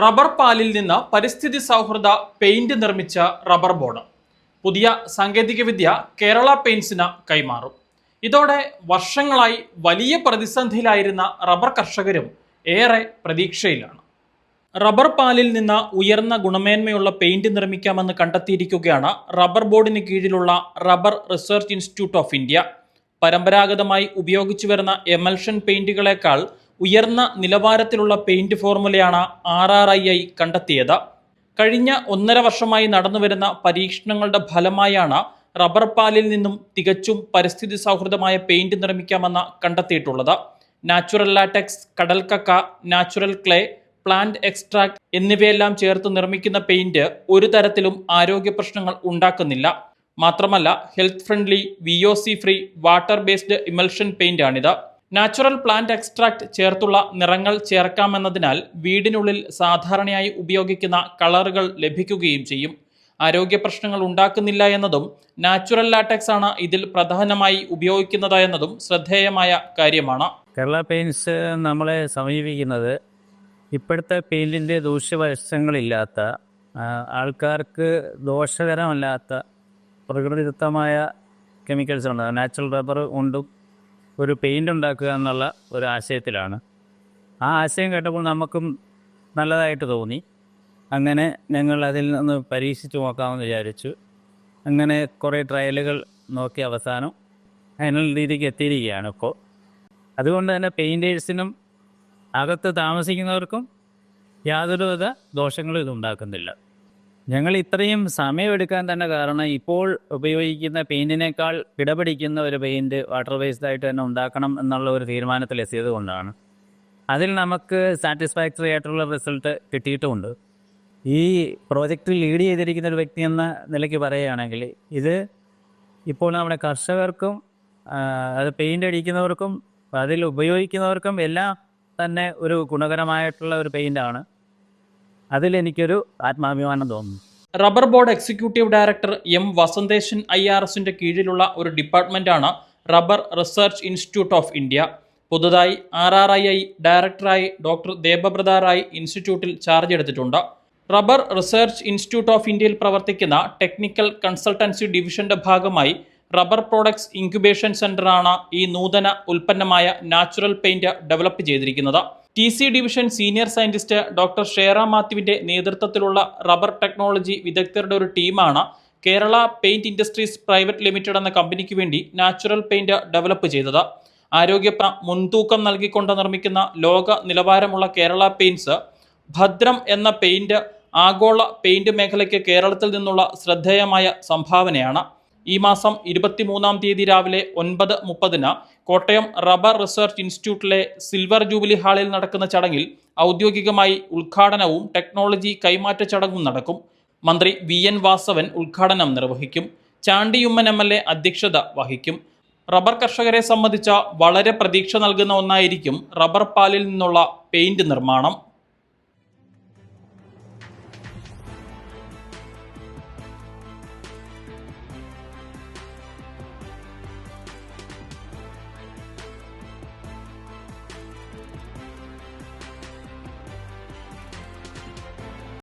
Rubber പാലിൽ നിന്ന് പരിസ്ഥിതി സൗഹൃദ പെയിന്റ് നിർമ്മിച്ച റബ്ബർ ബോർഡ്. പുതിയ സാങ്കേതികവിദ്യ കേരള പെയിൻസിന് കൈമാറും. ഇതോടെ വർഷങ്ങളായി വലിയ പ്രതിസന്ധിയിലായിരുന്ന റബ്ബർ കർഷകരും ഏറെ പ്രതീക്ഷയിലാണ്. റബ്ബർ പാലിൽ നിന്ന് ഉയർന്ന ഗുണമേന്മയുള്ള പെയിന്റ് നിർമ്മിക്കാമെന്ന് കണ്ടെത്തിയിരിക്കുകയാണ് റബ്ബർ ബോർഡിന് കീഴിലുള്ള rubber research institute of India. പരമ്പരാഗതമായി ഉപയോഗിച്ചു വരുന്ന എമൽഷൻ പെയിന്റുകളേക്കാൾ ഉയർന്ന നിലവാരത്തിലുള്ള പെയിന്റ് ഫോർമുലയാണ് ആർ ആർ ഐ ഐ കണ്ടെത്തിയത്. കഴിഞ്ഞ ഒന്നര വർഷമായി നടന്നുവരുന്ന പരീക്ഷണങ്ങളുടെ ഫലമായാണ് റബ്ബർ പാലിൽ നിന്നും തികച്ചും പരിസ്ഥിതി സൗഹൃദമായ പെയിന്റ് നിർമ്മിക്കാമെന്ന് കണ്ടെത്തിയിട്ടുള്ളത്. നാച്ചുറൽ ലാറ്റക്സ് കടൽക്കക്ക നാച്ചുറൽ ക്ലേ പ്ലാന്റ് എക്സ്ട്രാക്ട് എന്നിവയെല്ലാം ചേർത്ത് നിർമ്മിക്കുന്ന പെയിന്റ് ഒരു തരത്തിലും ആരോഗ്യ പ്രശ്നങ്ങൾ ഉണ്ടാക്കുന്നില്ല. മാത്രമല്ല health friendly V O C free water based emulsion paint ആണിത് നാച്ചുറൽ പ്ലാന്റ് എക്സ്ട്രാക്ട് ചേർത്തുള്ള നിറങ്ങൾ ചേർക്കാമെന്നതിനാൽ വീടിനുള്ളിൽ സാധാരണയായി ഉപയോഗിക്കുന്ന കളറുകൾ ലഭിക്കുകയും ചെയ്യും. ആരോഗ്യ പ്രശ്നങ്ങൾ ഉണ്ടാക്കുന്നില്ല എന്നതും നാച്ചുറൽ ലാറ്റക്സ് ആണ് ഇതിൽ പ്രധാനമായി ഉപയോഗിക്കുന്നത് എന്നതും ശ്രദ്ധേയമായ കാര്യമാണ്. കേരള പെയിൻസ് നമ്മളെ സമീപിക്കുന്നത് ഇപ്പോഴത്തെ പെയിന്റിന്റെ ദൂഷ്യവശങ്ങളില്ലാത്ത ആൾക്കാർക്ക് ദോഷകരമല്ലാത്ത പ്രകൃതിദത്തമായ കെമിക്കൽസ് ഉണ്ട്. നാച്ചുറൽ റബ്ബർ കൊണ്ടും ഒരു പെയിന്റ് ഉണ്ടാക്കുക എന്നുള്ള ഒരു ആശയത്തിലാണ്. ആ ആശയം കേട്ടപ്പോൾ നമുക്കും നല്ലതായിട്ട് തോന്നി. അങ്ങനെ ഞങ്ങൾ അതിൽ നിന്ന് പരീക്ഷിച്ച് നോക്കാമെന്ന് വിചാരിച്ചു. അങ്ങനെ കുറേ ട്രയലുകൾ നോക്കി അവസാനം ഫൈനൽ രീതിക്ക് എത്തിയിരിക്കുകയാണ് ഇപ്പോൾ അതുകൊണ്ട് തന്നെ പെയിന്റേഴ്സിനും അകത്ത് താമസിക്കുന്നവർക്കും യാതൊരുവിധ ദോഷങ്ങളും ഇത് ഉണ്ടാക്കുന്നില്ല ഞങ്ങൾ ഇത്രയും സമയമെടുക്കാൻ തന്നെ കാരണം ഇപ്പോൾ ഉപയോഗിക്കുന്ന പെയിന്റിനേക്കാൾ കിടപിടിക്കുന്ന ഒരു പെയിന്റ് വാട്ടർ ബേസ്ഡ് ആയിട്ട് തന്നെ ഉണ്ടാക്കണം എന്നുള്ള ഒരു തീരുമാനത്തിൽ എത്തിയത് കൊണ്ടാണ്. അതിൽ നമുക്ക് സാറ്റിസ്ഫാക്ടറി ആയിട്ടുള്ള റിസൾട്ട് കിട്ടിയിട്ടുമുണ്ട്. ഈ പ്രോജക്റ്റ് ലീഡ് ചെയ്തിരിക്കുന്ന ഒരു വ്യക്തി എന്ന നിലയ്ക്ക് പറയുകയാണെങ്കിൽ ഇത് ഇപ്പോൾ നമ്മുടെ കർഷകർക്കും അത് പെയിന്റ് അടിക്കുന്നവർക്കും അതിൽ ഉപയോഗിക്കുന്നവർക്കും എല്ലാം തന്നെ ഒരു ഗുണകരമായിട്ടുള്ള ഒരു പെയിന്റാണ് അതിലെനിക്കൊരു ആത്മാഭിമാനം തോന്നുന്നു. Rubber board executive director M Vasanthesan I R എസിന്റെ കീഴിലുള്ള ഒരു ഡിപ്പാർട്ട്മെന്റാണ് rubber research institute of India. പുതുതായി ആർ ആർ ഐ ഐ ഡയറക്ടറായി ഡോക്ടർ ദേബബ്രത റായ് ഇൻസ്റ്റിറ്റ്യൂട്ടിൽ ചാർജ് എടുത്തിട്ടുണ്ട്. റബ്ബർ റിസർച്ച് ഇൻസ്റ്റിറ്റ്യൂട്ട് ഓഫ് ഇന്ത്യയിൽ പ്രവർത്തിക്കുന്ന ടെക്നിക്കൽ കൺസൾട്ടൻസി ഡിവിഷന്റെ ഭാഗമായി റബ്ബർ പ്രോഡക്ട്സ് ഇൻക്യുബേഷൻ സെന്ററാണ് ഈ നൂതന ഉൽപ്പന്നമായ നാച്ചുറൽ പെയിന്റ് ഡെവലപ്പ് ചെയ്തിരിക്കുന്നത്. T C division senior scientist doctor Shera മാത്യുവിന്റെ നേതൃത്വത്തിലുള്ള റബ്ബർ ടെക്നോളജി വിദഗ്ധരുടെ ഒരു ടീമാണ് Kerala paint industries private limited എന്ന കമ്പനിക്ക് വേണ്ടി നാച്ചുറൽ പെയിന്റ് ഡെവലപ്പ് ചെയ്തത്. ആരോഗ്യ മുൻതൂക്കം നൽകിക്കൊണ്ട് നിർമ്മിക്കുന്ന ലോക നിലവാരമുള്ള കേരള പെയിന്റ്സ് ഭദ്രം എന്ന പെയിന്റ് ആഗോള പെയിന്റ് മേഖലയ്ക്ക് കേരളത്തിൽ നിന്നുള്ള ശ്രദ്ധേയമായ സംഭാവനയാണ്. ഈ മാസം ഇരുപത്തിമൂന്നാം തീയതി രാവിലെ ഒൻപത് മുപ്പതിന് കോട്ടയം റബ്ബർ റിസർച്ച് ഇൻസ്റ്റിറ്റ്യൂട്ടിലെ സിൽവർ ജൂബിലി ഹാളിൽ നടക്കുന്ന ചടങ്ങിൽ ഔദ്യോഗികമായി ഉദ്ഘാടനവും ടെക്നോളജി കൈമാറ്റ ചടങ്ങും നടക്കും. മന്ത്രി വി എൻ വാസവൻ ഉദ്ഘാടനം നിർവഹിക്കും. ചാണ്ടിയുമ്മൻ എം എൽ എ അധ്യക്ഷത വഹിക്കും. റബ്ബർ കർഷകരെ സംബന്ധിച്ച വളരെ പ്രതീക്ഷ നൽകുന്ന ഒന്നായിരിക്കും റബ്ബർ പാലിൽ നിന്നുള്ള പെയിന്റ് നിർമ്മാണം.